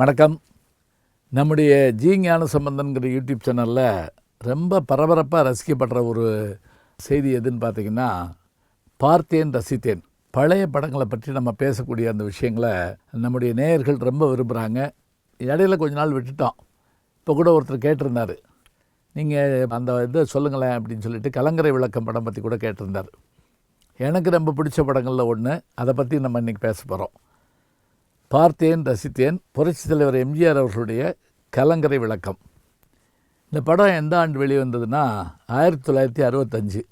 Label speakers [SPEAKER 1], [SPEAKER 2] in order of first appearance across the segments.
[SPEAKER 1] வணக்கம். நம்முடைய ஜி ஞான யூடியூப் சேனலில் ரொம்ப பரபரப்பாக ரசிக்கப்படுற ஒரு செய்தி எதுன்னு பார்த்தீங்கன்னா பார்த்தேன் ரசித்தேன். பழைய படங்களை பற்றி நம்ம பேசக்கூடிய அந்த விஷயங்களை நம்முடைய நேயர்கள் ரொம்ப விரும்புகிறாங்க இடையில கொஞ்ச நாள் விட்டுட்டோம். இப்போ கூட ஒருத்தர் கேட்டிருந்தார். நீங்கள் அந்த இதை சொல்லுங்களேன் அப்படின்னு சொல்லிட்டு கலங்கரை விளக்கம் படம் பற்றி கூட கேட்டிருந்தார். எனக்கு ரொம்ப பிடிச்ச படங்களில் ஒன்று அதை பற்றி நம்ம இன்றைக்கி பேச போகிறோம் பார்த்தேன் ரசித்தேன். புரட்சித் தலைவர் எம்ஜிஆர் அவர்களுடைய கலங்கரை விளக்கம். இந்த படம் எந்த ஆண்டு வெளிவந்ததுன்னா ஆயிரத்தி தொள்ளாயிரத்தி அறுபத்தஞ்சு.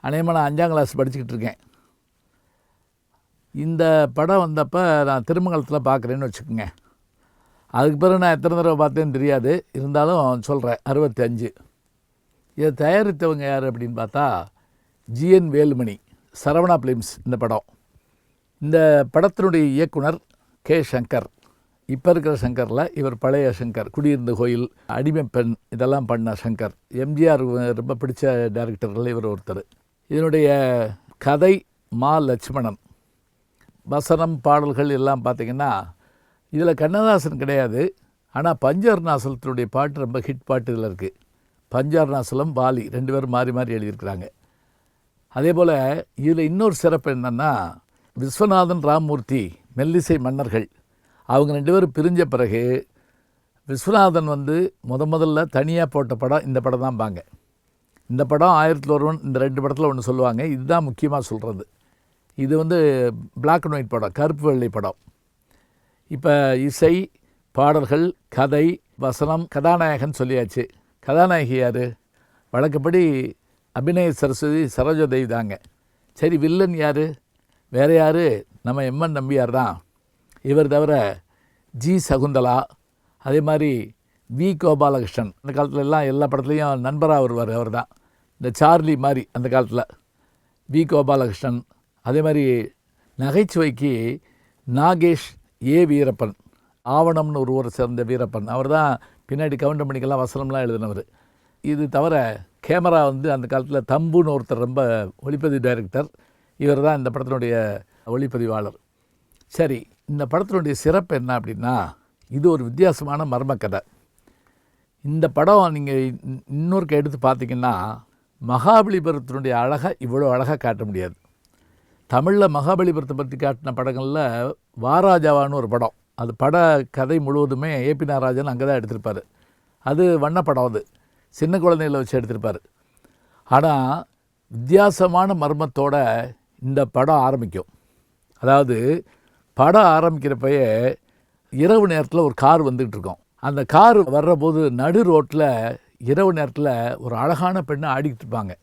[SPEAKER 1] அநேகமாக நான் அஞ்சாம் கிளாஸ் படிச்சுக்கிட்டு இருக்கேன். இந்த படம் வந்தப்போ நான் திருமங்கலத்தில் பார்க்குறேன்னு வச்சுக்கோங்க. அதுக்கு பிறகு நான் எத்தனை தடவை பார்த்தேன்னு தெரியாது. இருந்தாலும் சொல்கிறேன் அறுபத்தி அஞ்சு இதை தயாரித்தவங்க யார் அப்படின்னு பார்த்தா ஜிஎன் வேலுமணி சரவணா ஃபிலிம்ஸ் இந்த படம். இந்த படத்தினுடைய இயக்குனர் கே சங்கர். இப்போ இருக்கிற சங்கரில் இவர் பழைய சங்கர் குடியிருந்த கோயில் அடிமை பெண் இதெல்லாம் பண்ண சங்கர். எம்ஜிஆர் ரொம்ப பிடிச்ச டைரக்டர்கள் இவர் ஒருத்தர். இதனுடைய கதை மா லட்சுமணன். வசனம் பாடல்கள் எல்லாம் பார்த்திங்கன்னா இதில் கண்ணதாசன் கிடையாது. ஆனால் பஞ்சர் நாசலத்தினுடைய பாட்டு ரொம்ப ஹிட் பாட்டு இதில் இருக்குது பஞ்சார் நாசலம் பாலி ரெண்டு பேரும் மாறி மாறி எழுதியிருக்கிறாங்க. அதே போல் இதில் இன்னொரு சிறப்பு என்னென்னா விஸ்வநாதன் ராமூர்த்தி மெல்லிசை மன்னர்கள் அவங்க ரெண்டு பேரும் பிரிஞ்ச பிறகு விஸ்வநாதன் வந்து முத முதல்ல தனியாக போட்ட படம் இந்த படம் தான் பாங்க. இந்த படம் ஆயிரத்தில் ஒருவன் இந்த ரெண்டு படத்தில் ஒன்று சொல்லுவாங்க. இதுதான் முக்கியமாக சொல்கிறது இது வந்து பிளாக் அண்ட் ஒயிட் படம் கருப்பு வெள்ளை படம். இப்போ இசை பாடல்கள் கதை வசனம் கதாநாயகன் சொல்லியாச்சு. கதாநாயகி யார்? வழக்கப்படி அபிநய சரஸ்வதி சரோஜதேவி தாங்க. சரி வில்லன் யார்? வேறு யார்? நம்ம எம்என் நம்பியார் தான். இவர் தவிர ஜி சகுந்தலா அதே மாதிரி வி கோபாலகிருஷ்ணன். அந்த காலத்துல எல்லாம் எல்லா படத்துலேயும் நண்பராக வருவார் அவர் தான். இந்த சார்லி மாதிரி அந்த காலத்தில். வி கோபாலகிருஷ்ணன். அதே மாதிரி நகைச்சுவைக்கு நாகேஷ் ஏ வீரப்பன் ஆவணம்னு ஒரு ஊரை சேர்ந்த வீரப்பன். அவர் தான் பின்னாடி கவுண்டமணிக்கெல்லாம் வசனம்லாம் எழுதினவர். இது தவிர கேமரா வந்து அந்த காலத்தில் தம்புன்னு ஒருத்தர் ரொம்ப ஒளிப்பதிவு டைரக்டர். இவர் தான் இந்த படத்தினுடைய ஒளிப்பதிவாளர். சரி இந்த படத்தினுடைய சிறப்பு என்ன அப்படின்னா இது ஒரு வித்தியாசமான மர்மக்கதை. இந்த படம் நீங்கள் இன்னொருக்கு எடுத்து பார்த்தீங்கன்னா மகாபலிபுரத்தினுடைய அழகை இவ்வளோ அழகாக காட்ட முடியாது. தமிழில் மகாபலிபுரத்தை பற்றி காட்டின படங்களில் வாராஜாவான்னு ஒரு படம். அது பட கதை முழுவதுமே ஏபி நாராஜன் அங்கே தான் எடுத்திருப்பார். அது வண்ணப்படம் அது. சின்ன குழந்தைகளை வச்சு எடுத்திருப்பார். ஆனால் வித்தியாசமான மர்மத்தோட இந்த படம் ஆரம்பிக்கும். அதாவது படம் ஆரம்பிக்கிறப்பயே இரவு நேரத்தில் ஒரு கார் வந்துகிட்டு இருக்கோம் அந்த கார் வர்ற போது நடு ரோட்டில் இரவு நேரத்தில் ஒரு அழகான பெண்ணை ஆடிக்கிட்டு இருப்பாங்க.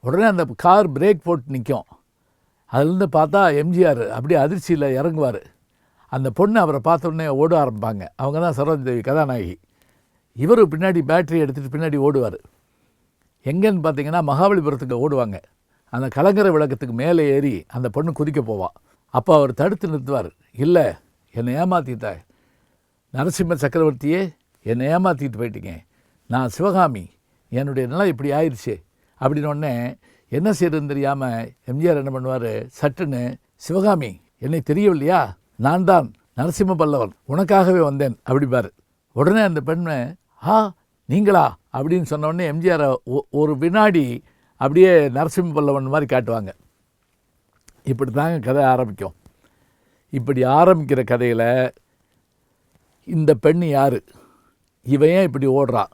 [SPEAKER 1] உடனே அந்த கார் பிரேக் போட்டு நிற்கும் அதுலேருந்து பார்த்தா எம்ஜிஆர் அப்படியே அதிர்ச்சியில் இறங்குவார். அந்த பொண்ணு அவரை பார்த்தோடனே ஓட ஆரம்பிப்பாங்க. அவங்க தான் சரோஜதேவி கதாநாயகி. இவர் பின்னாடி பேட்டரி எடுத்துகிட்டு பின்னாடி ஓடுவார். எங்கேன்னு பார்த்தீங்கன்னா மகாபலிபுரத்துக்கு ஓடுவாங்க. அந்த கலங்கரை விளக்கத்துக்கு மேலே ஏறி அந்த பொண்ணு குதிக்க போவாள் அப்போ அவர் தடுத்து நிறுத்துவார். இல்லை என்னை ஏமாற்றிட்ட நரசிம்ம சக்கரவர்த்தியே என்னை ஏமாற்றிட்டு போயிட்டீங்க. நான் சிவகாமி. என்னுடைய நிலை இப்படி ஆயிடுச்சு அப்படின்னு என்ன செய்யறதுன்னு தெரியாமல் எம்ஜிஆர் என்ன பண்ணுவார்? சட்டுன்னு சிவகாமி என்னை தெரியவில்லையா? நான் தான் நரசிம்ம பல்லவன். உனக்காகவே வந்தேன். அப்படிப்பார் உடனே அந்த பெண்ணை ஆ நீங்களா? அப்படின்னு சொன்னோடனே எம்ஜிஆரை ஒரு வினாடி அப்படியே நரசிம்ம பல்லவன் மாதிரி காட்டுவாங்க. இப்படி தாங்க கதை ஆரம்பிக்கும். இப்படி ஆரம்பிக்கிற கதையில் இந்த பெண் யார்? இவன் ஏன் இப்படி ஓடுறா?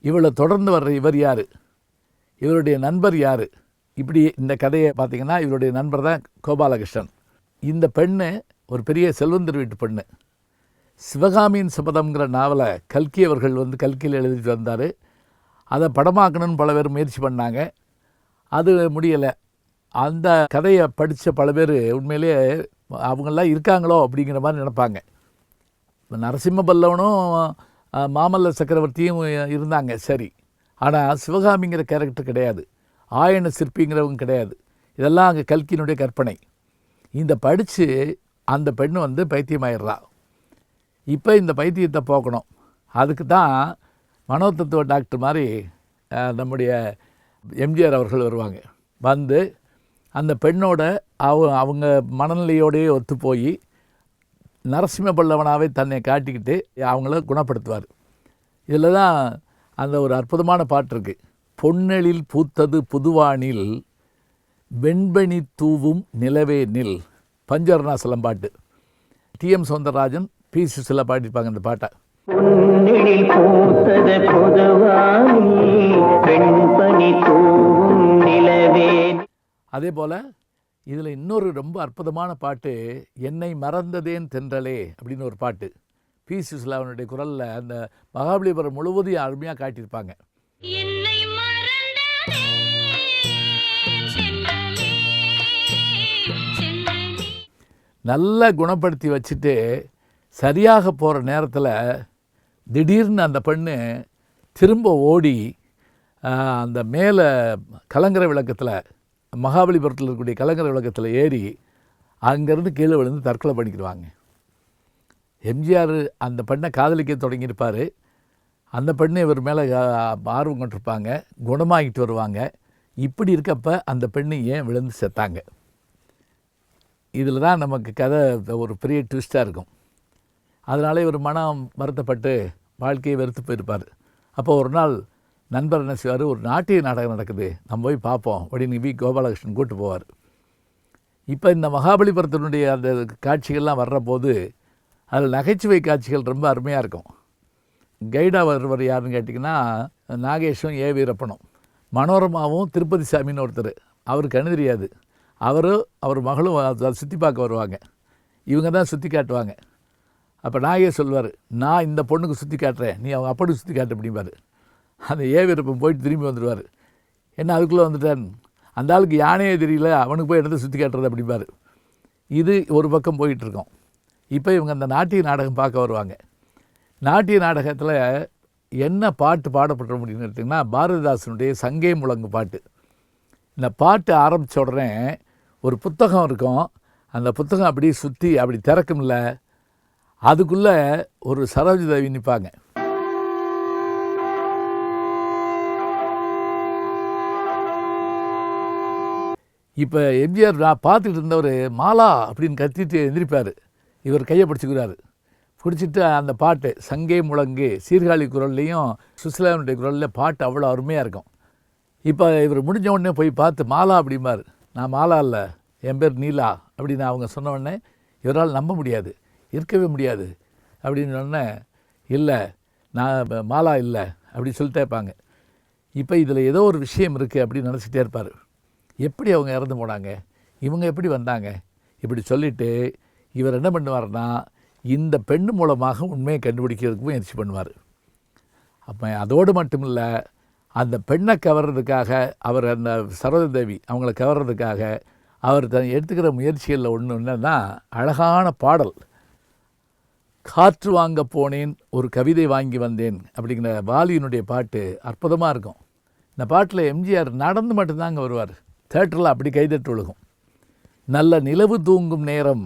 [SPEAKER 1] இவளை தொடர்ந்து வர்ற இவர் யார்? இவருடைய நண்பர் யார்? இப்படி இந்த கதையை பார்த்தீங்கன்னா இவருடைய நண்பர் தான் கோபாலகிருஷ்ணன். இந்த பெண்ணு ஒரு பெரிய செல்வந்தர் வீட்டு பெண்ணு. சிவகாமியின் சபதம்ங்கிற நாவலை கல்கி அவர்கள் வந்து கல்கியில் எழுதிட்டு வந்தார். அதை படமாக்கணும்னு பல பேர் முயற்சி பண்ணாங்க. அது முடியலை. அந்த கதையை படித்த பல பேர் உண்மையிலே அவங்களாம் இருக்காங்களோ அப்படிங்கிற மாதிரி நினப்பாங்க. இப்போ நரசிம்ம பல்லவனும் மாமல்ல சக்கரவர்த்தியும் இருந்தாங்க சரி. ஆனால் சிவகாமிங்கிற கேரக்டர் கிடையாது. ஆயன சிற்பிங்கிறவங்க கிடையாது. இதெல்லாம் அங்கே கல்கியினுடைய கற்பனை. இந்த படித்து அந்த பெண்ணு வந்து பைத்தியமாயிடுறா. இப்போ இந்த பைத்தியத்தை போக்கணும். அதுக்கு தான் மனோதத்துவ டாக்டர் மாதிரி நம்முடைய எம்ஜிஆர் அவர்கள் வருவாங்க. வந்து அந்த பெண்ணோட அவ அவங்க மனநிலையோடையே ஒத்து போய் நரசிம்ம பல்லவனாகவே தன்னை காட்டிக்கிட்டு அவங்கள குணப்படுத்துவார். இதில் தான் அந்த ஒரு அற்புதமான பாட்டு இருக்குது பொன்னெழில் பூத்தது புதுவானில் வெண்பனி தூவும் நிலவே நில். பஞ்சவர்ணாசலம் பாட்டு. டிஎம் சௌந்தரராஜன் பி சில பாடிப்பாங்க இந்த பாட்டை.
[SPEAKER 2] பொன்னெழில் பூத்தது பொதுவானி பெண்பனி தூவும் நிலவே.
[SPEAKER 1] அதே போல் இதில் இன்னொரு ரொம்ப அற்புதமான பாட்டு என்னை மறந்ததேன் தென்றலே அப்படின்னு ஒரு பாட்டு. பி. சுசிலாவனுடைய குரலில் அந்த மகாபலிபுரம் முழுவதையும் அருமையாக காட்டியிருப்பாங்க. நல்லா குணப்படுத்தி வச்சுட்டு சரியாக போகிற நேரத்தில் திடீர்னு அந்த பெண்ணு திரும்ப ஓடி அந்த மேலே கலங்கரை விளக்கத்தில் மகாபலிபுரத்தில் இருக்கக்கூடிய கலங்கரை விளக்கத்தில் ஏறி அங்கேருந்து கீழே விழுந்து தற்கொலை பண்ணிக்கிடுவாங்க. எம்ஜிஆர் அந்த பெண்ணை காதலிக்க தொடங்கியிருப்பார். அந்த பெண்ணை இவர் மேலே ஆர்வம் கொண்டிருப்பாங்க குணமாகிட்டு வருவாங்க. இப்படி இருக்கப்ப அந்த பெண்ணு ஏன் விழுந்து செத்தாங்க? இதில் தான் நமக்கு கதை ஒரு பெரிய ட்விஸ்ட்டாக இருக்கும். அதனாலே இவர் மனம் வருத்தப்பட்டு வாழ்க்கையை வெறுத்து போயிருப்பார். அப்போ ஒரு நாள் நண்பர் என்ன செய்வார்? ஒரு நாட்டிய நாடகம் நடக்குது. நம்ம போய் பார்ப்போம். அப்படின்னு வி. கோபாலகிருஷ்ணன் கூட்டு போவார். இப்போ இந்த மகாபலிபுரத்தினுடைய அந்த காட்சிகள்லாம் வர்ற போது அதில் நகைச்சுவை காட்சிகள் ரொம்ப அருமையாக இருக்கும். கைடாக வருவர் யாருன்னு கேட்டிங்கன்னா நாகேஷும் ஏ. வீரப்பனும். மனோரமாவும் திருப்பதி சாமின்னு ஒருத்தர். அவருக்கு கண்ணு தெரியாது. அவரும் அவர் மகளும் அதை சுற்றி பார்க்க வருவாங்க. இவங்க தான் சுற்றி காட்டுவாங்க. அப்போ நாகேஷ் சொல்வார் நான் இந்த பொண்ணுக்கு சுற்றி காட்டுறேன். நீ அவங்க அப்படி சுற்றி காட்டு அப்படிம்பார். அந்த ஏ போயிட்டு திரும்பி வந்துடுவார் என்ன அதுக்குள்ளே வந்துட்டான்? அந்த ஆளுக்கு யானையே தெரியல. அவனுக்கு போய் இடத்த சுற்றி காட்டுறது? அப்படிம்பார். இது ஒரு பக்கம் போயிட்டுருக்கோம் இப்போ இவங்க அந்த நாட்டிய நாடகம் பார்க்க வருவாங்க. நாட்டிய நாடகத்தில் என்ன பாட்டு பாடப்பட்ட அப்படின்னு எடுத்திங்கன்னா பாரதிதாசனுடைய சங்கே முழங்கு பாட்டு. இந்த பாட்டு ஆரம்பித்த உடனே ஒரு புத்தகம் இருக்கும். அந்த புத்தகம் அப்படியே சுற்றி அப்படி திறக்கும்ல அதுக்குள்ளே ஒரு சரோஜ தேவி நிற்பாங்க இப்போ எம்ஜிஆர் நான் பார்த்துக்கிட்டு இருந்தவர் மாலா அப்படின்னு கத்திட்டு எந்திரிப்பார். இவர் கையை பிடிச்சிக்கிறாரு. பிடிச்சிட்டு அந்த பாட்டு சங்கே முழங்கு சீர்காழி குரல்லையும் சுசிலாவுடைய குரலில் பாட்டு அவ்வளோ அருமையாக இருக்கும். இப்போ இவர் முடிஞ்ச உடனே போய் பார்த்து மாலா அப்படிம்பார். நான் மாலா இல்லை. என் பேர் நீலா அப்படின்னு அவங்க சொன்ன உடனே இவரால் நம்ப முடியாது. இருக்கவே முடியாது. அப்படின்னு சொன்னேன் இல்லை நான் மாலா இல்லை அப்படின்னு சொல்லிட்டே இருப்பாங்க. இப்போ இதில் ஏதோ ஒரு விஷயம் இருக்குது அப்படின்னு நினச்சிட்டே இருப்பார். எப்படி அவங்க இறந்து போனாங்க? இவங்க எப்படி வந்தாங்க? இப்படி சொல்லிவிட்டு இவர் என்ன பண்ணுவார்னா இந்த பெண் மூலமாக உண்மையை கண்டுபிடிக்கிறதுக்கு முயற்சி பண்ணுவார். அப்போ அதோடு மட்டும் இல்லை அந்த பெண்ணை கவர்றதுக்காக அவர் அந்த சரோஜ தேவி அவங்கள கவர்றதுக்காக அவர் தன் எடுத்துக்கிற முயற்சிகளில் ஒன்று என்னன்னா அழகான பாடல். காற்று வாங்க போனேன் ஒரு கவிதை வாங்கி வந்தேன் அப்படிங்கிற வாலியினுடைய பாட்டு அற்புதமாக இருக்கும். இந்த பாட்டில் எம்ஜிஆர் நடந்து மட்டும்தாங்க வருவார். தேட்டரில் அப்படி கைதட்டு ஒழுகும் நல்ல நிலவு தூங்கும் நேரம்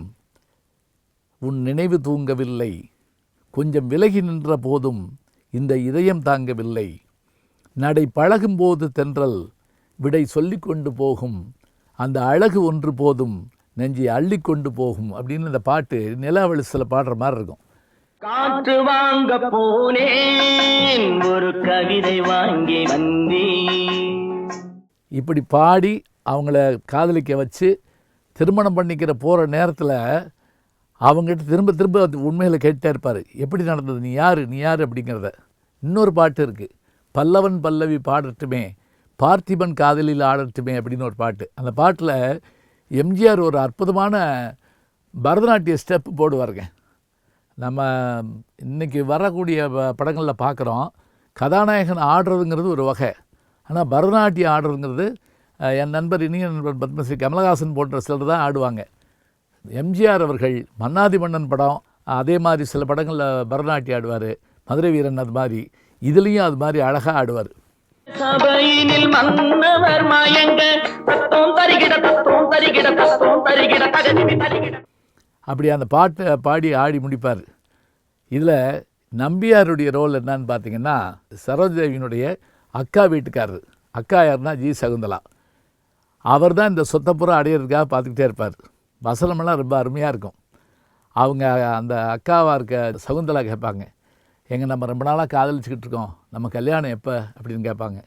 [SPEAKER 1] உன் நினைவு தூங்கவில்லை. கொஞ்சம் விலகி நின்ற போதும் இந்த இதயம் தாங்கவில்லை. நடை பழகும்போது தென்றல் விடை சொல்லி கொண்டு போகும். அந்த அழகு ஒன்று போதும் நெஞ்சை அள்ளிக்கொண்டு போகும் அப்படின்னு இந்த பாட்டு நிலாவெளிசில் பாடுற மாதிரி இருக்கும்.
[SPEAKER 2] காற்று வாங்க போனேன். ஒரு கவிதை வாங்கி வந்தேன்.
[SPEAKER 1] இப்படி பாடி அவங்கள காதலிக்க வச்சு திருமணம் பண்ணிக்கிற போகிற நேரத்தில் அவங்ககிட்ட திரும்ப திரும்ப அது உண்மைகளை கேட்டே இருப்பார். எப்படி நடந்தது? நீ யார்? நீ யார்? அப்படிங்கிறத. இன்னொரு பாட்டு இருக்குது பல்லவன் பல்லவி பாடட்டுமே பார்த்திபன் காதலில் ஆடட்டுமே அப்படின்னு ஒரு பாட்டு. அந்த பாட்டில் எம்ஜிஆர் ஒரு அற்புதமான பரதநாட்டிய ஸ்டெப்பு போடுவாருங்க. நம்ம இன்றைக்கி வரக்கூடிய ப- படங்களில் பார்க்குறோம் கதாநாயகன் ஆடுறதுங்கிறது ஒரு வகை. ஆனால் பரதநாட்டியம் ஆடுறதுங்கிறது என் நண்பர் இனிய நண்பர் பத்மஸ்ரீ கமலஹாசன் போன்ற சிலர் தான் ஆடுவாங்க. எம்ஜிஆர் அவர்கள் மன்னாதி மன்னன் படம் அதே மாதிரி சில படங்களில் பரதநாட்டியம் ஆடுவார். மதுரை வீரன் அது மாதிரி. இதுலேயும் அது மாதிரி அழகாக ஆடுவார்.
[SPEAKER 2] சபையினில் மன்னவர் மயங்க தத்தோம் தருகிட தத்தோம் தருகிட தத்தோம் தருகிட
[SPEAKER 1] அப்படி அந்த பாட்டை பாடி ஆடி முடிப்பார். இதில் நம்பியாருடைய ரோல் என்னன்னு பார்த்தீங்கன்னா சரோஜதேவியினுடைய அக்கா வீட்டுக்காரர். அக்கா யாருன்னா ஜி. சகுந்தலா. அவர் தான் இந்த சொத்தப்புறம் அடையிறதுக்காக பார்த்துக்கிட்டே இருப்பார். வசனமெல்லாம் ரொம்ப அருமையாக இருக்கும். அவங்க அந்த அக்காவாக இருக்க சகுந்தலா கேட்பாங்க. எங்கள் நம்ம ரொம்ப நாளாக காதலிச்சுக்கிட்டு இருக்கோம். நம்ம கல்யாணம் எப்போ? அப்படின்னு கேட்பாங்க.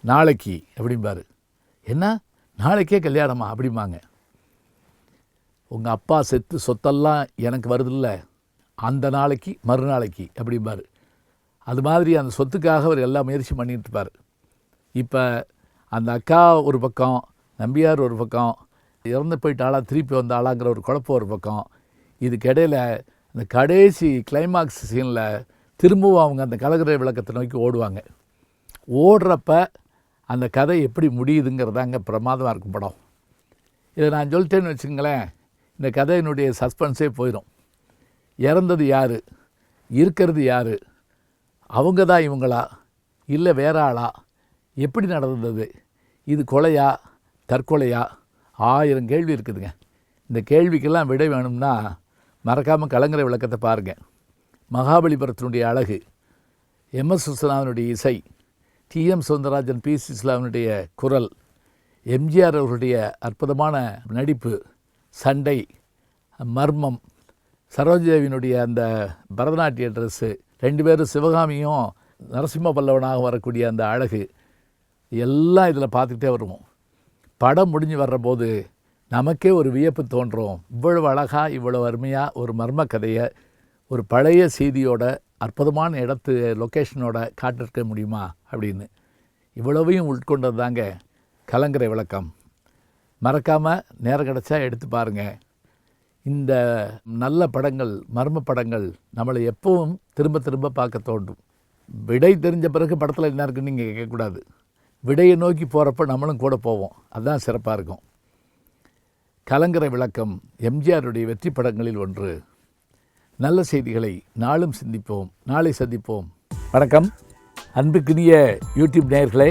[SPEAKER 1] நாளைக்கு அப்படிம்பார். என்ன? நாளைக்கே கல்யாணமா? அப்படிம்பாங்க. உங்கள் அப்பா செத்து சொத்தெல்லாம் எனக்கு வருதில்ல. அந்த நாளைக்கு மறுநாளைக்கு அப்படிம்பார். அது மாதிரி அந்த சொத்துக்காக அவர் எல்லா முயற்சி பண்ணிட்டுருப்பார் இப்போ அந்த அக்கா ஒரு பக்கம் நம்பியார் ஒரு பக்கம் இறந்து போயிட்டாளா திருப்பி வந்த ஆளாங்கிற ஒரு குழப்பம் ஒரு பக்கம். இதுக்கிடையில் அந்த கடைசி கிளைமாக்ஸ் சீனில் திரும்பவும் அவங்க அந்த கலகரை விளக்கத்தை நோக்கி ஓடுவாங்க. ஓடுறப்ப அந்த கதை எப்படி முடியுதுங்கிறதாங்க பிரமாதமாக இருக்கும் படம். இதை நான் சொல்லிட்டேன்னு வச்சுங்களேன் இந்த கதையினுடைய சஸ்பென்ஸே போயிடும் இறந்தது யார்? இருக்கிறது யார்? அவங்க தான் இவங்களா? இல்லை வேற ஆளா? எப்படி நடந்தது? இது கொலையா? தற்கொலையா? ஆயிரம் கேள்வி இருக்குதுங்க. இந்த கேள்விக்கெல்லாம் விடை வேணும்னா மறக்காமல் கலங்கரை விளக்கத்தை பாருங்கள் மகாபலிபுரத்தினுடைய அழகு. எம்எஸ் சுசனாவினுடைய இசை. DM Soundararajan B. சிஸ்லாவினுடைய குரல். எம்ஜிஆர் அவர்களுடைய அற்புதமான நடிப்பு. சண்டை மர்மம் சரோஜதேவியினுடைய அந்த பரதநாட்டிய ட்ரெஸ்ஸு ரெண்டு பேரும் சிவகாமியும் நரசிம்ம பல்லவனாக வரக்கூடிய அந்த அழகு எல்லாம் இதில் பார்த்துக்கிட்டே வருவோம். படம் முடிஞ்சு வர்றபோது நமக்கே ஒரு வியப்பு தோன்றும். இவ்வளவு அழகாக இவ்வளோ அருமையாக ஒரு மர்ம கதையை ஒரு பழைய செய்தியோட அற்புதமான இடத்து லொக்கேஷனோட காட்டிருக்க முடியுமா அப்படின்னு. இவ்வளவையும் உட்கொண்டது தாங்க கலங்கரை விளக்கம் மறக்காமல் நேரம் கிடச்சா எடுத்து பாருங்கள் இந்த நல்ல படங்கள் மர்ம படங்கள் நம்மளை எப்பவும் திரும்ப திரும்ப பார்க்க தோண்டும் விடை தெரிஞ்ச பிறகு படத்தில் என்ன இருக்குன்னு நீங்கள் கேட்கக்கூடாது. விடையை நோக்கி போகிறப்ப நம்மளும் கூட போவோம். அதுதான் சிறப்பாக இருக்கும். கலங்கரை விளக்கம் எம்ஜிஆருடைய வெற்றி படங்களில் ஒன்று. நல்ல செய்திகளை நாளும் சிந்திப்போம் நாளை சந்திப்போம். வணக்கம். அன்புக்குரிய யூடியூப் நேயர்களே